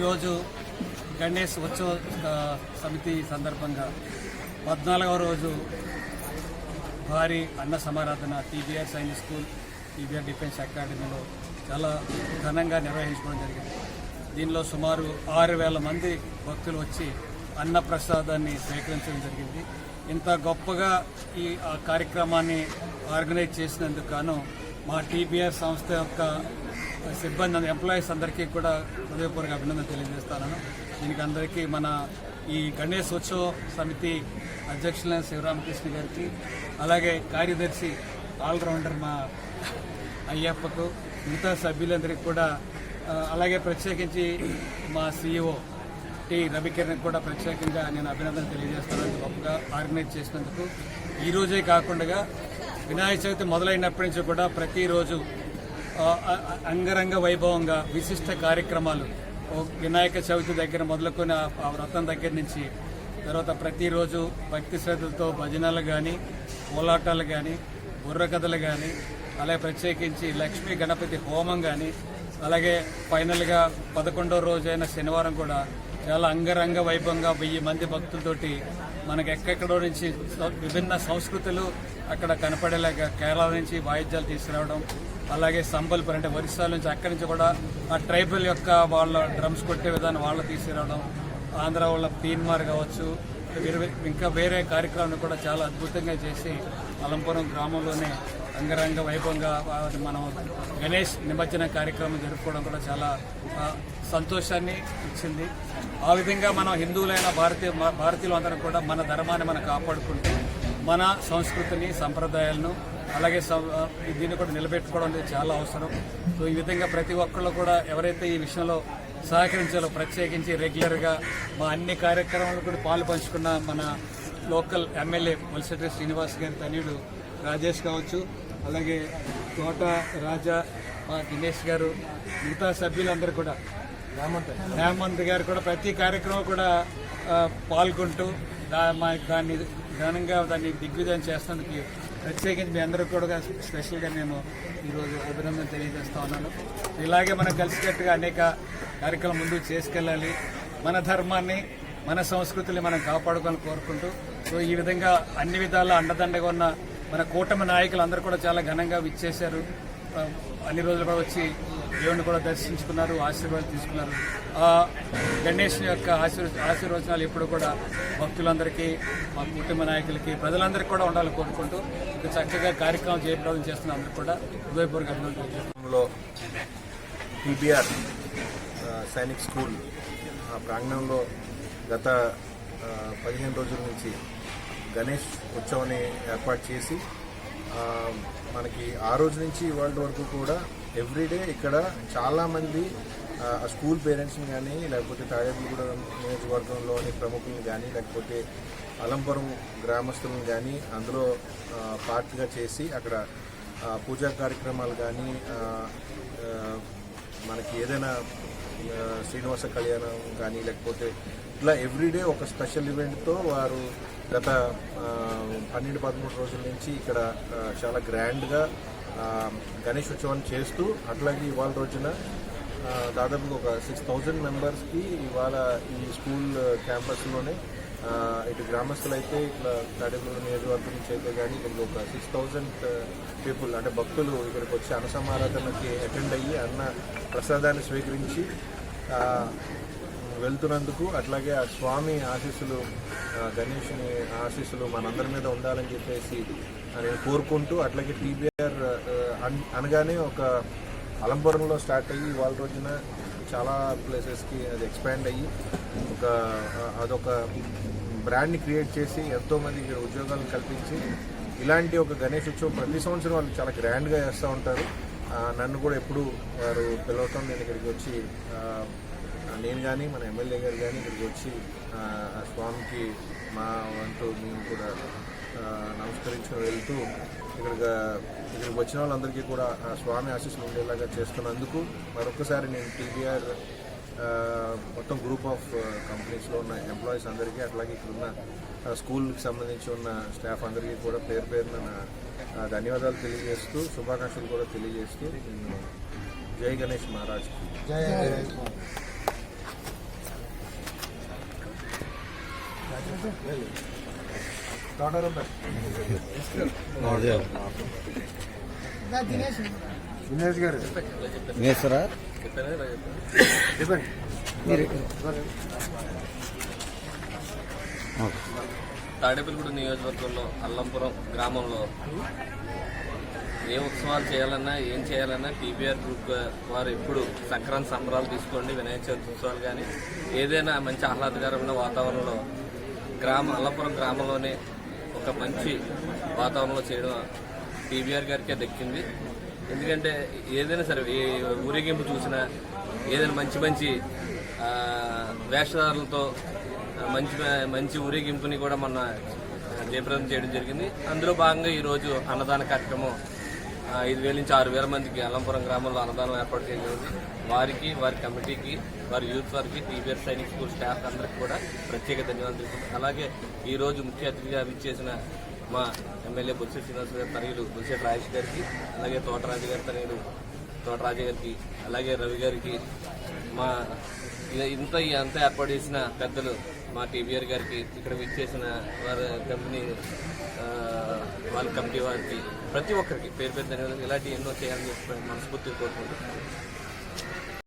ఈరోజు గణేష్ ఉత్సవ సమితి సందర్భంగా పద్నాలుగవ రోజు భారీ అన్న సమారాధన TBR science school TBR defence అకాడమీలో చాలా ఘనంగా నిర్వహించుకోవడం జరిగింది. దీనిలో సుమారు ఆరు వేల మంది భక్తులు వచ్చి అన్న ప్రసాదాన్ని స్వీకరించడం జరిగింది. ఇంత గొప్పగా ఈ ఆ కార్యక్రమాన్ని ఆర్గనైజ్ చేసినందుకు గాను మా టీబీఆర్ సంస్థ యొక్క సిబ్బంది ఎంప్లాయీస్ అందరికీ కూడా హృదయపూర్వక అభినందన తెలియజేస్తాను. దీనికి అందరికీ మన ఈ గణేష్ ఉత్సవ సమితి అధ్యక్షులైన శివరామకృష్ణ గారికి అలాగే కార్యదర్శి ఆల్రౌండర్ మా అయ్యప్పకు మిగతా సభ్యులందరికీ కూడా అలాగే ప్రత్యేకించి మా సీఈఓ టి రవికిరణ్ కూడా ప్రత్యేకంగా నేను అభినందన తెలియజేస్తానని గొప్పగా ఆర్గనైజ్ చేసినందుకు. ఈరోజే కాకుండా వినాయక చవితి మొదలైనప్పటి నుంచి కూడా ప్రతిరోజు అంగరంగ వైభవంగా విశిష్ట కార్యక్రమాలు. ఓ వినాయక చవితి దగ్గర మొదలుకొని ఆ- వ్రతం దగ్గర నుంచి తర్వాత ప్రతిరోజు భక్తి శ్రద్ధలతో భజనలు కానీ కోలాటాలు కానీ బుర్రకథలు కానీ అలాగే ప్రత్యేకించి లక్ష్మీ గణపతి హోమం కానీ అలాగే ఫైనల్గా పదకొండో రోజైన శనివారం కూడా చాలా అంగరంగ వైభవంగా వెయ్యి మంది భక్తులతోటి మనకు ఎక్కడెక్కడో నుంచి విభిన్న సంస్కృతులు అక్కడ కనపడేలాగా కేరళ నుంచి వాయిద్యాలు తీసుకురావడం అలాగే సంబల్పూర్ అంటే ఒరిస్సా నుంచి అక్కడి నుంచి కూడా ఆ ట్రైబల్ యొక్క వాళ్ళ డ్రమ్స్ కొట్టే విధానం వాళ్ళు తీసుకురావడం ఆంధ్ర వాళ్ళ తీన్మార్ కావచ్చు వేరే- ఇంకా వేరే కార్యక్రమాన్ని కూడా చాలా అద్భుతంగా చేసి అలంపురం గ్రామంలోనే అంగరంగ వైభవంగా మనం గణేష్ నిమజ్జన కార్యక్రమం జరుపుకోవడం కూడా చాలా సంతోషాన్ని ఇచ్చింది. ఆ విధంగా మనం హిందువులైన భారతీయ భారతీయులు అందరం కూడా మన ధర్మాన్ని మనం కాపాడుకుంటే మన సంస్కృతిని సంప్రదాయాలను అలాగే దీన్ని కూడా నిలబెట్టుకోవడం అనేది చాలా అవసరం. సో ఈ విధంగా ప్రతి ఒక్కళ్ళు కూడా ఎవరైతే ఈ విషయంలో సహకరించాలో ప్రత్యేకించి రెగ్యులర్గా మా అన్ని కార్యక్రమాలు కూడా పాలు పంచుకున్న మన లోకల్ ఎమ్మెల్యే వలసటి శ్రీనివాస్ గారి తనయుడు రాజేష్ కావచ్చు అలాగే తోట రాజా మా దినేష్ గారు మిగతా సభ్యులందరూ కూడా హేమంత్ గారు. కూడా ప్రతి కార్యక్రమం కూడా పాల్గొంటూ దా మా దాన్ని ఘనంగా దాన్ని దిగ్విజయం చేస్తున్నందుకు ప్రత్యేకించి మీ అందరూ కూడా స్పెషల్గా నేను ఈరోజు అభినందన తెలియజేస్తా ఉన్నాను. ఇలాగే మనం కలిసికట్టుగా అనేక కార్యక్రమం ముందుకు చేసుకెళ్ళాలి. మన ధర్మాన్ని మన సంస్కృతిని మనం కాపాడుకోవాలని కోరుకుంటూ సో ఈ విధంగా అన్ని విధాలా అండదండగా ఉన్న మన కూటమి నాయకులు అందరూ కూడా చాలా ఘనంగా విచ్చేశారు. అన్ని రోజులు కూడా వచ్చి దేవుని కూడా దర్శించుకున్నారు ఆశీర్వాదం తీసుకున్నారు ఆ గణేష్ యొక్క ఆశీర్వ ఆశీర్వచనాలు ఇప్పుడు కూడా భక్తులందరికీ మా కుటుంబ నాయకులకి ప్రజలందరికీ కూడా ఉండాలని కోరుకుంటూ ఇంత చక్కగా కార్యక్రమం జయప్రదం చేస్తున్న అందరూ కూడా హృదయపూర్వక అభినందనలు తెలియజేస్తున్నాను. సైనిక్ స్కూల్ ఆ ప్రాంగణంలో గత పదిహేను రోజుల నుంచి గణేష్ ఉత్సవాన్ని ఏర్పాటు చేసి మనకి ఆ రోజు నుంచి ఇవాళ వరకు కూడా ఎవ్రీడే ఇక్కడ చాలామంది స్కూల్ పేరెంట్స్ని కానీ లేకపోతే తాడేపల్లిగూడెం నియోజకవర్గంలోని ప్రముఖుల్ని కానీ లేకపోతే అలంపురం గ్రామస్తులను కానీ అందులో పార్ట్గా చేసి అక్కడ పూజా కార్యక్రమాలు కానీ మనకి ఏదైనా శ్రీనివాస కళ్యాణం కానీ లేకపోతే ఇట్లా ఎవ్రీడే ఒక స్పెషల్ ఈవెంట్తో వారు గత పన్నెండు పదమూడు రోజుల నుంచి ఇక్కడ చాలా గ్రాండ్గా గణేష్ ఉత్సవాన్ని చేస్తూ అట్లాగే ఇవాళ రోజున దాదాపుగా దాదాపు ఒక సిక్స్ థౌజండ్ మెంబర్స్కి ఇవాళ ఈ స్కూల్ క్యాంపస్లోనే ఇటు గ్రామస్తులు అయితే ఇట్లా తాడేపల్లి నియోజకవర్గం నుంచి అయితే కానీ ఇక్కడికి ఒక సిక్స్ థౌజండ్ పీపుల్ అంటే భక్తులు ఇక్కడికి వచ్చి అన్న సమారాధనకి అటెండ్ అయ్యి అన్న ప్రసాదాన్ని స్వీకరించి వెళ్తున్నందుకు అట్లాగే ఆ స్వామి ఆశీస్సులు గణేష్ని ఆశీస్సులు మనందరి మీద ఉండాలని చెప్పేసి నేను కోరుకుంటూ అట్లాగే టీబీఆర్ అనగానే ఒక అలంపురంలో స్టార్ట్ అయ్యి ఇవాళ రోజున చాలా ప్లేసెస్కి అది ఎక్స్పాండ్ అయ్యి ఒక అదొక బ్రాండ్ని క్రియేట్ చేసి ఎంతోమంది ఇక్కడ ఉద్యోగాలను కల్పించి ఇలాంటి ఒక గణేష్ ఉత్సవం ప్రతి సంవత్సరం వాళ్ళు చాలా గ్రాండ్గా చేస్తూ ఉంటారు. నన్ను కూడా ఎప్పుడు వారు పిలవటం నేను ఇక్కడికి వచ్చి నేను కానీ మన ఎమ్మెల్యే గారు కానీ ఇక్కడికి వచ్చి స్వామికి మా వంతు మేము కూడా నమస్కరించుకుని వెళ్తూ ఇక్కడికి ఇక్కడికి వచ్చిన వాళ్ళందరికీ కూడా ఆ స్వామి ఆశీస్సులు ఉండేలాగా చేస్తున్నందుకు మరొకసారి నేను టీబీఆర్ మొత్తం గ్రూప్ ఆఫ్ కంపెనీస్లో ఉన్న ఎంప్లాయీస్ అందరికీ అట్లాగే ఇక్కడ ఉన్న స్కూల్కి సంబంధించి ఉన్న స్టాఫ్ అందరికీ కూడా పేరు పేరున ధన్యవాదాలు తెలియజేస్తూ శుభాకాంక్షలు కూడా తెలియజేస్తూ జై గణేష్ మహారాజ్ జయ దినేష్ గారు మేసరా చెప్పండి తాడేపల్లిగూడ నియోజకవర్గంలో అల్లంపురం గ్రామంలో ఏ ఉత్సవాలు చేయాలన్నా ఏం చేయాలన్నా టీబీఆర్ గ్రూప్ వారు ఎప్పుడు సంక్రాంతి సంబరాలు తీసుకోండి వినాయక చవితి ఉత్సవాలు కానీ ఏదైనా మంచి ఆహ్లాదకరమైన వాతావరణంలో గ్రామ అల్లపురం గ్రామంలోనే ఒక మంచి వాతావరణంలో చేయడం టీబీఆర్ గారికే దక్కింది. ఎందుకంటే ఏదైనా సరే ఏ ఊరేగింపు చూసినా ఏదైనా మంచి మంచి వేషధారులతో మంచి మంచి ఊరేగింపుని కూడా మన జయప్రదం చేయడం జరిగింది. అందులో భాగంగా ఈరోజు అన్నదాన కార్యక్రమం ఐదు వేల నుంచి ఆరు వేల మందికి అలంపురం గ్రామంలో అన్నదానం ఏర్పాటు చేయడం వారికి వారి కమిటీకి వారి యూత్ వారికి టీబీఆర్ సైనిక్ స్కూల్ స్టాఫ్ అందరికి కూడా ప్రత్యేక ధన్యవాదాలు తెలుపుతున్నాను అలాగే ఈరోజు ముఖ్య అతిథిగా విచ్చేసిన మా ఎమ్మెల్యే బొత్స శ్రీనివాస్ గారి తనయులు బొత్సెట్ రాజేష్ గారికి అలాగే తోటరాజు గారి తనయులు తోటరాజు గారికి అలాగే రవి గారికి మా ఇంత ఈ అంతా ఏర్పాటు చేసిన పెద్దలు మా టీబీఆర్ గారికి ఇక్కడ విచ్చేసిన వారి కంపెనీ వాళ్ళ కమిటీ వారికి ప్రతి ఒక్కరికి పేరు పేరు ధన్యవాదాలు. ఇలాంటి ఎన్నో చేయాలని చెప్పి మనస్ఫూర్తిగా కోరుకుంటున్నాను.